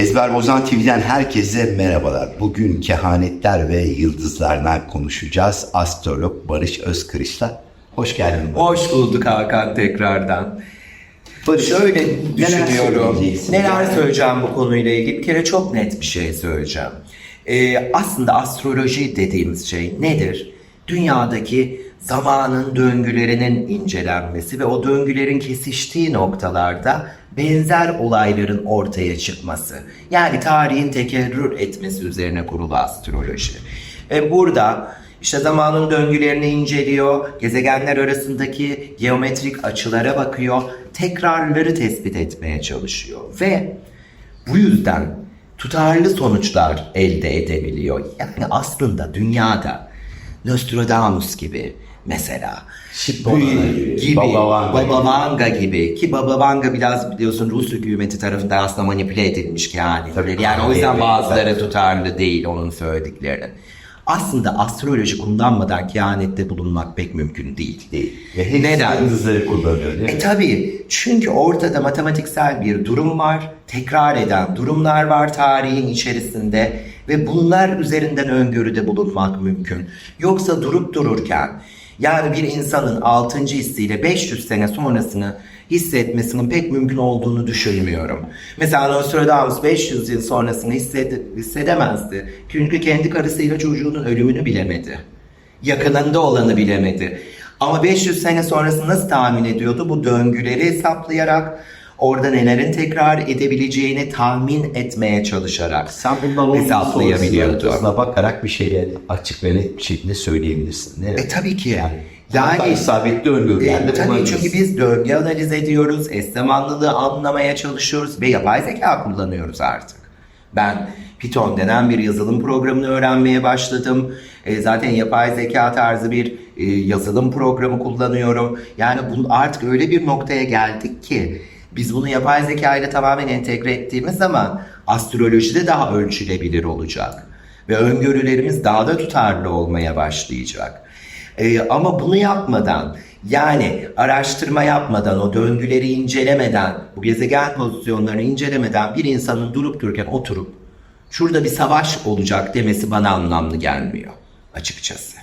Ezber Bozan TV'den herkese merhabalar. Bugün kehanetler ve yıldızlardan konuşacağız. Astrolog Barış Özkırış'la. Hoş geldin. Hoş bulduk Hakan tekrardan. Barış, Şöyle neler düşünüyorum. Neler söyleyeceğim bu konuyla ilgili? Bir kere çok net bir şey söyleyeceğim. Ee, aslında astroloji dediğimiz şey nedir? Dünyadaki zamanın döngülerinin incelenmesi ve o döngülerin kesiştiği noktalarda benzer olayların ortaya çıkması. Yani tarihin tekerrür etmesi üzerine kurulu astroloji. Ve burada işte zamanın döngülerini inceliyor, gezegenler arasındaki geometrik açılara bakıyor, tekrarları tespit etmeye çalışıyor ve bu yüzden tutarlı sonuçlar elde edebiliyor. Yani aslında dünyada Nostradamus gibi mesela Şipona gibi, gibi, Baba Vanga Baba Vanga gibi ki Baba Vanga biraz biliyorsun Rus hükümeti tarafından aslında manipüle edilmiş yani. Tabii. yani o yüzden bazıları tutarlı değil onun söylediklerinin. Aslında astroloji kullanmadan kehanette bulunmak pek mümkün değil. Değil. Ve Neden? yıldızları kullanıyor değil mi? E tabii çünkü ortada matematiksel bir durum var, tekrar eden durumlar var tarihin içerisinde ve bunlar üzerinden öngörüde bulunmak mümkün. Yoksa durup dururken yani bir insanın 6. hissiyle 500 sene sonrasını hissetmesinin pek mümkün olduğunu düşünmüyorum. Mesela Nostradamus 500 yıl sonrasını hissede- hissedemezdi. Çünkü kendi karısıyla çocuğunun ölümünü bilemedi yakınında olanı bilemedi. Ama 500 sene sonrasını nasıl tahmin ediyordu? Bu döngüleri hesaplayarak orada nelerin tekrar edebileceğini tahmin etmeye çalışarak Sen bundan hesaplayabiliyordu. sonrasına bakarak bir şeyleri açık ve net bir şekilde söyleyebilirsin. Mi? E tabii ki. Hatta Yani isabetli e, öngörülerde tabii bulabilirsin. çünkü biz döngü analiz ediyoruz, eş zamanlılığı anlamaya çalışıyoruz ve yapay zeka kullanıyoruz artık. Ben Python denen bir yazılım programını öğrenmeye başladım. E, zaten yapay zeka tarzı bir e, yazılım programı kullanıyorum. Yani bu artık öyle bir noktaya geldik ki biz bunu yapay zeka ile tamamen entegre ettiğimiz zaman astrolojide daha ölçülebilir olacak. Ve öngörülerimiz daha da tutarlı olmaya başlayacak. Ee, ama bunu yapmadan yani araştırma yapmadan o döngüleri incelemeden bu gezegen pozisyonlarını incelemeden bir insanın durup dururken oturup şurada bir savaş olacak demesi bana anlamlı gelmiyor açıkçası.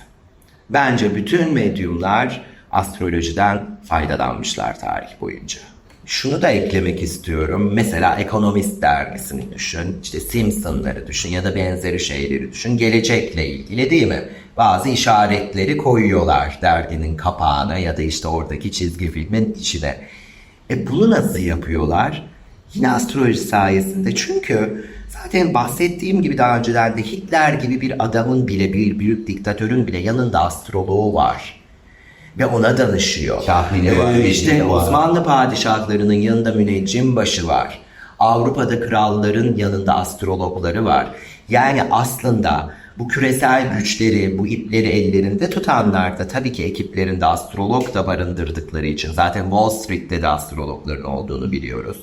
Bence bütün medyumlar astrolojiden faydalanmışlar tarih boyunca. Şunu da eklemek istiyorum. Mesela Ekonomist dergisini düşün, işte Simpsonları düşün ya da benzeri şeyleri düşün. Gelecekle ilgili değil mi? Bazı işaretleri koyuyorlar derginin kapağına ya da işte oradaki çizgi filmin içine. E bunu nasıl yapıyorlar? Yine astroloji sayesinde. Çünkü zaten bahsettiğim gibi daha önceden de Hitler gibi bir adamın bile bir büyük diktatörün bile yanında astroloğu var. Ve ona danışıyor. Kahini var, Ee, işte var. Osmanlı padişahlarının yanında müneccim başı var. Avrupa'da kralların yanında astrologları var. Yani aslında bu küresel güçleri, bu ipleri ellerinde tutanlar da tabii ki ekiplerinde astrolog da barındırdıkları için zaten Wall Street'te de astrologların olduğunu biliyoruz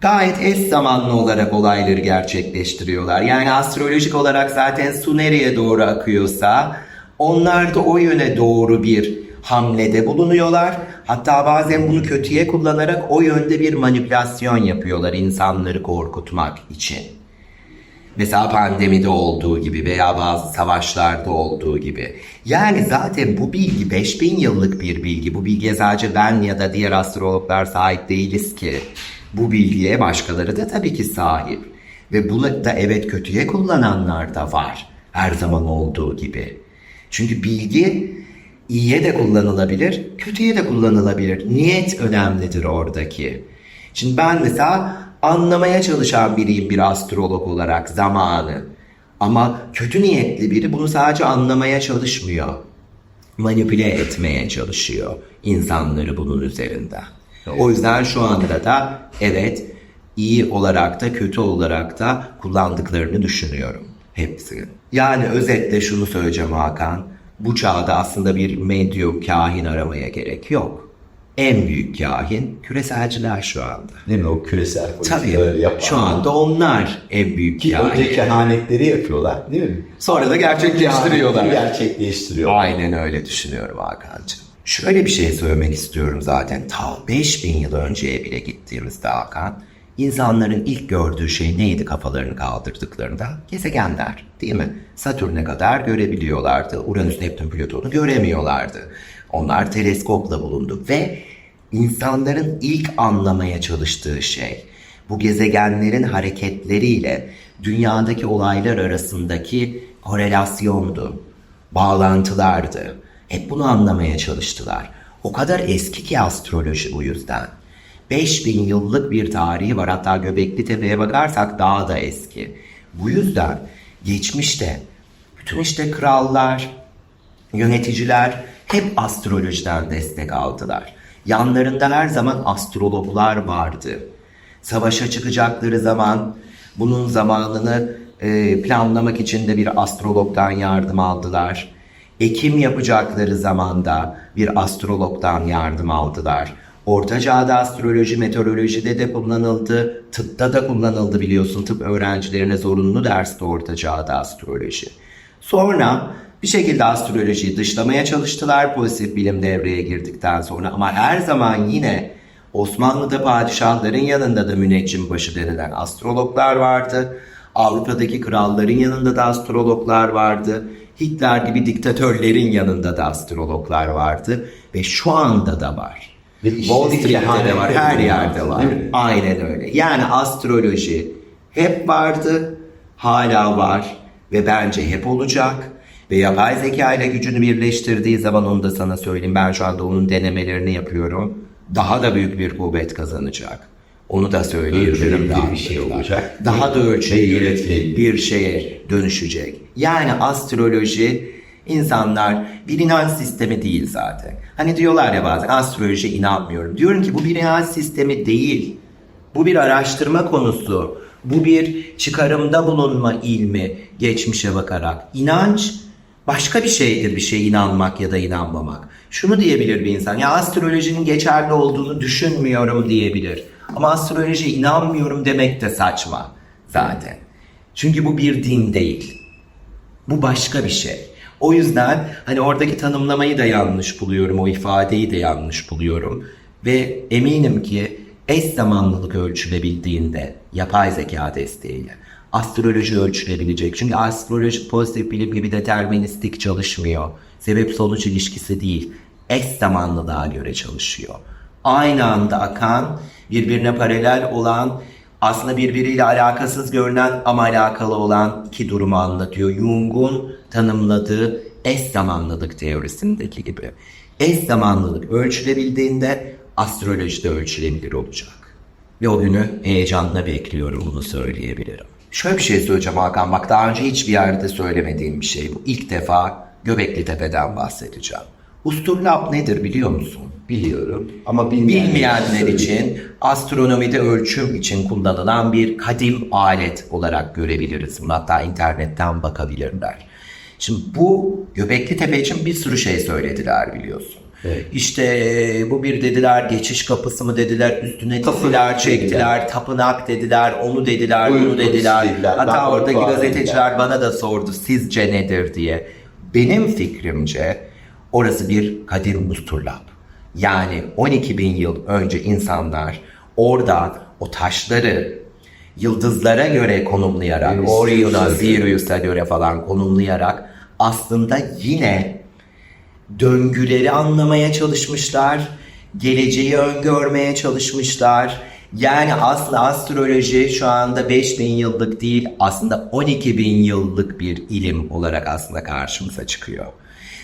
gayet eş zamanlı olarak olayları gerçekleştiriyorlar. Yani astrolojik olarak zaten su nereye doğru akıyorsa onlar da o yöne doğru bir hamlede bulunuyorlar. Hatta bazen bunu kötüye kullanarak o yönde bir manipülasyon yapıyorlar insanları korkutmak için. Mesela pandemide olduğu gibi veya bazı savaşlarda olduğu gibi. Yani zaten bu bilgi 5000 yıllık bir bilgi. Bu bilgiye sadece ben ya da diğer astrologlar sahip değiliz ki. Bu bilgiye başkaları da tabii ki sahip. Ve bunu da evet kötüye kullananlar da var. Her zaman olduğu gibi. Çünkü bilgi iyiye de kullanılabilir, kötüye de kullanılabilir. Niyet önemlidir oradaki. Şimdi ben mesela anlamaya çalışan biriyim bir astrolog olarak zamanı. Ama kötü niyetli biri bunu sadece anlamaya çalışmıyor. Manipüle etmeye çalışıyor insanları bunun üzerinden. O yüzden şu anda da evet iyi olarak da kötü olarak da kullandıklarını düşünüyorum hepsinin. Yani özetle şunu söyleyeceğim Hakan. Bu çağda aslında bir medyum kahin aramaya gerek yok. En büyük kahin küreselciler şu anda. Değil mi o küresel Tabii yapan. şu anda onlar en büyük Ki önce kahin. kehanetleri yapıyorlar değil mi? Sonra da gerçekleştiriyorlar. Kehanetleri Gerçekleştiriyor. Aynen öyle düşünüyorum Hakan'cığım. Şöyle bir şey söylemek istiyorum zaten. Ta 5000 yıl önceye bile gittiğimizde Hakan İnsanların ilk gördüğü şey neydi kafalarını kaldırdıklarında? Gezegenler değil mi? Satürn'e kadar görebiliyorlardı. Uranüs, Neptün, Plüton'u göremiyorlardı. Onlar teleskopla bulundu ve insanların ilk anlamaya çalıştığı şey bu gezegenlerin hareketleriyle dünyadaki olaylar arasındaki korelasyondu, bağlantılardı. Hep bunu anlamaya çalıştılar. O kadar eski ki astroloji bu yüzden. 5000 yıllık bir tarihi var. Hatta Göbekli Tepe'ye bakarsak daha da eski. Bu yüzden geçmişte bütün işte krallar, yöneticiler hep astrolojiden destek aldılar. Yanlarında her zaman astrologlar vardı. Savaşa çıkacakları zaman bunun zamanını e, planlamak için de bir astrologdan yardım aldılar. Ekim yapacakları zamanda bir astrologdan yardım aldılar. Orta çağda astroloji, meteorolojide de kullanıldı. Tıpta da kullanıldı biliyorsun. Tıp öğrencilerine zorunlu derste orta çağda astroloji. Sonra bir şekilde astrolojiyi dışlamaya çalıştılar pozitif bilim devreye girdikten sonra ama her zaman yine Osmanlı'da padişahların yanında da müneccim başı denilen astrologlar vardı. Avrupa'daki kralların yanında da astrologlar vardı. Hitler gibi diktatörlerin yanında da astrologlar vardı ve şu anda da var. Ve de var, her yerde var. Aynen öyle. Yani astroloji hep vardı, hala var ve bence hep olacak. Ve yapay zeka ile gücünü birleştirdiği zaman onu da sana söyleyeyim. Ben şu anda onun denemelerini yapıyorum. Daha da büyük bir kuvvet kazanacak. Onu da söyleyebilirim. Daha bir şey olacak. Daha da yönetilebilir. bir şeye dönüşecek. Yani astroloji insanlar bir inanç sistemi değil zaten. Hani diyorlar ya bazen astroloji inanmıyorum. Diyorum ki bu bir inanç sistemi değil. Bu bir araştırma konusu. Bu bir çıkarımda bulunma ilmi geçmişe bakarak. İnanç başka bir şeydir bir şeye inanmak ya da inanmamak. Şunu diyebilir bir insan ya astrolojinin geçerli olduğunu düşünmüyorum diyebilir. Ama astroloji inanmıyorum demek de saçma zaten. Çünkü bu bir din değil. Bu başka bir şey. O yüzden hani oradaki tanımlamayı da yanlış buluyorum, o ifadeyi de yanlış buluyorum. Ve eminim ki eş zamanlılık ölçülebildiğinde yapay zeka desteğiyle astroloji ölçülebilecek. Çünkü astroloji pozitif bilim gibi deterministik çalışmıyor. Sebep sonuç ilişkisi değil. Eş zamanlılığa göre çalışıyor. Aynı anda akan, birbirine paralel olan aslında birbiriyle alakasız görünen ama alakalı olan iki durumu anlatıyor. Jung'un tanımladığı eş zamanlılık teorisindeki gibi. Eş zamanlılık ölçülebildiğinde astroloji de ölçülebilir olacak. Ve o günü heyecanla bekliyorum bunu söyleyebilirim. Şöyle bir şey söyleyeceğim Hakan bak daha önce hiçbir yerde söylemediğim bir şey bu. İlk defa Göbekli Tepe'den bahsedeceğim. Usturlap nedir biliyor musun? Biliyorum ama bilmeyenler, Bilmeyenler için astronomide ölçüm için kullanılan bir kadim alet olarak görebiliriz. Bunu hatta internetten bakabilirler. Şimdi bu Göbekli Tepe için bir sürü şey söylediler biliyorsun. Evet. İşte bu bir dediler geçiş kapısı mı dediler üstüne Tapınak çektiler dediler. tapınak dediler onu dediler Uygun bunu dediler. dediler, Hatta ben oradaki gazeteciler dediler. bana da sordu sizce nedir diye. Benim fikrimce orası bir kadim musturlap. Yani 12 bin yıl önce insanlar orada o taşları yıldızlara göre konumlayarak, Orion'a. Sirius'a göre falan konumlayarak aslında yine döngüleri anlamaya çalışmışlar, geleceği öngörmeye çalışmışlar. Yani aslında astroloji şu anda 5000 yıllık değil aslında 12 bin yıllık bir ilim olarak aslında karşımıza çıkıyor.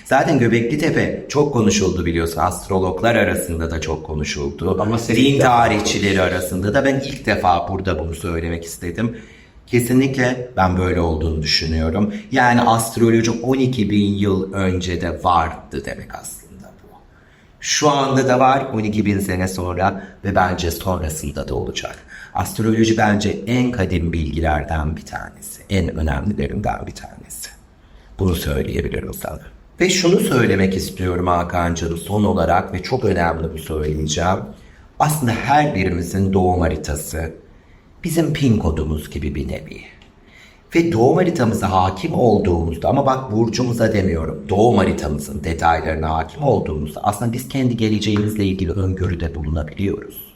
Zaten Göbekli Tepe çok konuşuldu biliyorsun. Astrologlar arasında da çok konuşuldu. Ama din tarihçileri arasında da ben ilk defa burada bunu söylemek istedim. Kesinlikle ben böyle olduğunu düşünüyorum. Yani astroloji 12 bin yıl önce de vardı demek aslında bu. Şu anda da var 12 bin sene sonra ve bence sonrasında da olacak. Astroloji bence en kadim bilgilerden bir tanesi. En önemlilerinden bir tanesi. Bunu söyleyebilirim sana. Ve şunu söylemek istiyorum Hakan'cığım son olarak ve çok önemli bu söyleyeceğim. Aslında her birimizin doğum haritası bizim pin kodumuz gibi bir nevi. Ve doğum haritamıza hakim olduğumuzda ama bak burcumuza demiyorum. Doğum haritamızın detaylarına hakim olduğumuzda aslında biz kendi geleceğimizle ilgili öngörüde bulunabiliyoruz.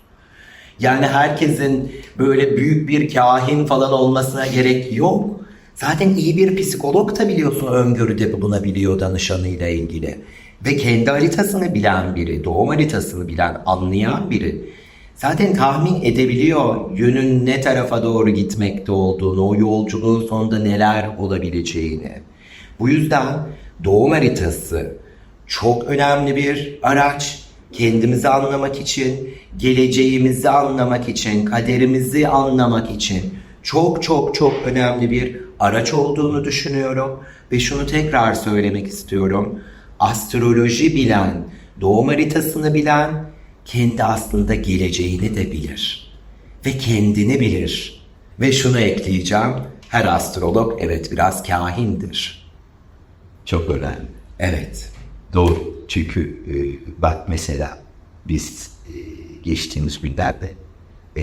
Yani herkesin böyle büyük bir kahin falan olmasına gerek yok. Zaten iyi bir psikolog da biliyorsun öngörüde bulunabiliyor danışanıyla ilgili. Ve kendi haritasını bilen biri, doğum haritasını bilen, anlayan biri. Zaten tahmin edebiliyor yönün ne tarafa doğru gitmekte olduğunu, o yolculuğun sonunda neler olabileceğini. Bu yüzden doğum haritası çok önemli bir araç. Kendimizi anlamak için, geleceğimizi anlamak için, kaderimizi anlamak için çok çok çok önemli bir araç olduğunu düşünüyorum. Ve şunu tekrar söylemek istiyorum. Astroloji bilen, doğum haritasını bilen kendi aslında geleceğini de bilir. Ve kendini bilir. Ve şunu ekleyeceğim. Her astrolog evet biraz kahindir. Çok önemli. Evet. Doğru. Çünkü e, bak mesela biz e, geçtiğimiz günlerde e,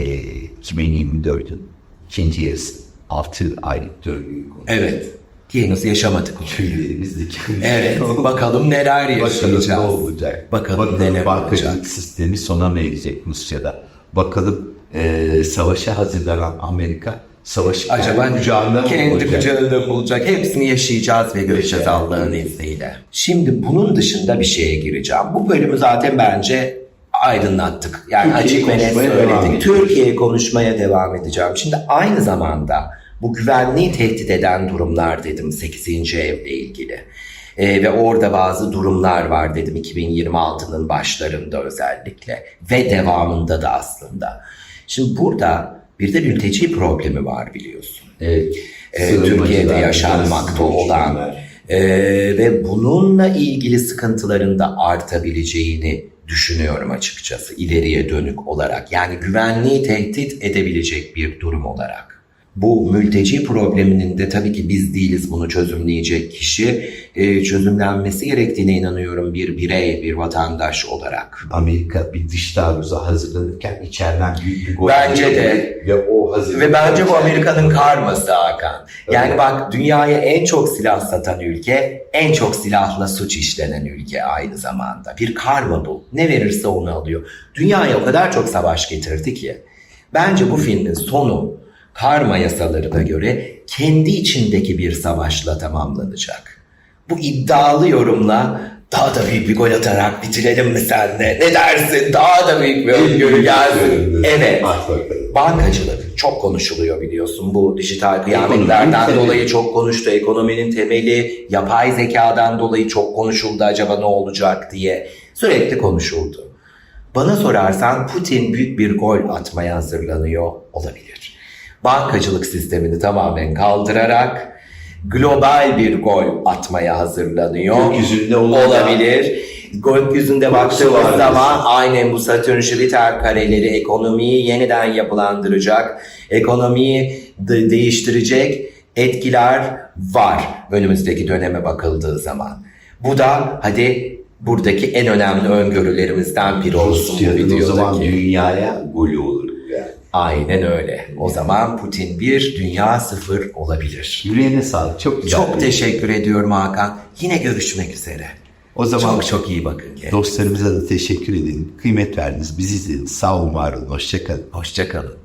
2024'ün ikinci yarısı 6 aylık döngüyü konuştuk. Evet. Henüz yaşamadık onu. Tüylerimiz Evet. Bakalım neler yaşayacağız. Bakalım ne olacak. Bakalım neler bankacılık olacak. sistemi sona mı erecek Rusya'da? Bakalım e, savaşa hazırlanan Amerika savaşı Acaba kucağında mı kendi olacak? kucağında bulacak. Hepsini yaşayacağız ve göreceğiz Allah'ın izniyle. Şimdi bunun dışında bir şeye gireceğim. Bu bölümü zaten bence aydınlattık. Yani Türkiye'yi açık ve net söyledik. Türkiye'ye konuşmaya devam edeceğim. Şimdi aynı zamanda bu güvenliği tehdit eden durumlar dedim 8. evle ilgili. Ee, ve orada bazı durumlar var dedim 2026'nın başlarında özellikle ve devamında da aslında. Şimdi burada bir de mülteci problemi var biliyorsun. Evet. Ee, Sığınmacılar, Türkiye'de yaşanmakta olan ee, ve bununla ilgili sıkıntıların da artabileceğini düşünüyorum açıkçası ileriye dönük olarak. Yani güvenliği tehdit edebilecek bir durum olarak. Bu mülteci probleminin de tabii ki biz değiliz bunu çözümleyecek kişi. Ee, çözümlenmesi gerektiğine inanıyorum bir birey, bir vatandaş olarak. Amerika bir dış taarruza hazırlanırken içeriden büyük bir gol Bence de. ve o Ve bence bu Amerika'nın karması Hakan. Yani bak dünyaya en çok silah satan ülke, en çok silahla suç işlenen ülke aynı zamanda. Bir karma bu. Ne verirse onu alıyor. Dünyaya o kadar çok savaş getirdi ki. Bence bu filmin sonu karma yasalarına göre kendi içindeki bir savaşla tamamlanacak. Bu iddialı yorumla daha da büyük bir gol atarak bitirelim mi senle? Ne dersin? Daha da büyük bir öngörü gelsin. Evet. Bankacılık çok konuşuluyor biliyorsun. Bu dijital kıyametlerden dolayı çok konuştu. Ekonominin temeli, yapay zekadan dolayı çok konuşuldu. Acaba ne olacak diye sürekli konuşuldu. Bana sorarsan Putin büyük bir gol atmaya hazırlanıyor olabilir. Bankacılık sistemini tamamen kaldırarak global bir gol atmaya hazırlanıyor. Gökyüzünde olacak. olabilir. Gökyüzünde baktığımız zaman aynen bu Satürn Jüpiter kareleri ekonomiyi yeniden yapılandıracak, ekonomiyi de- değiştirecek etkiler var önümüzdeki döneme bakıldığı zaman. Bu da hadi buradaki en önemli öngörülerimizden biri olsun bu Rusya'nın o zaman videodaki. dünyaya golü olur. Aynen öyle. O zaman Putin bir, dünya sıfır olabilir. Yüreğine sağlık. Çok güzel. Çok teşekkür ediyorum Hakan. Yine görüşmek üzere. O zaman Çok çok iyi bakın kendinize. dostlarımıza da teşekkür edelim. Kıymet verdiniz. Bizi izlediniz. Sağ olun, var olun. Hoşçakalın. Hoşçakalın.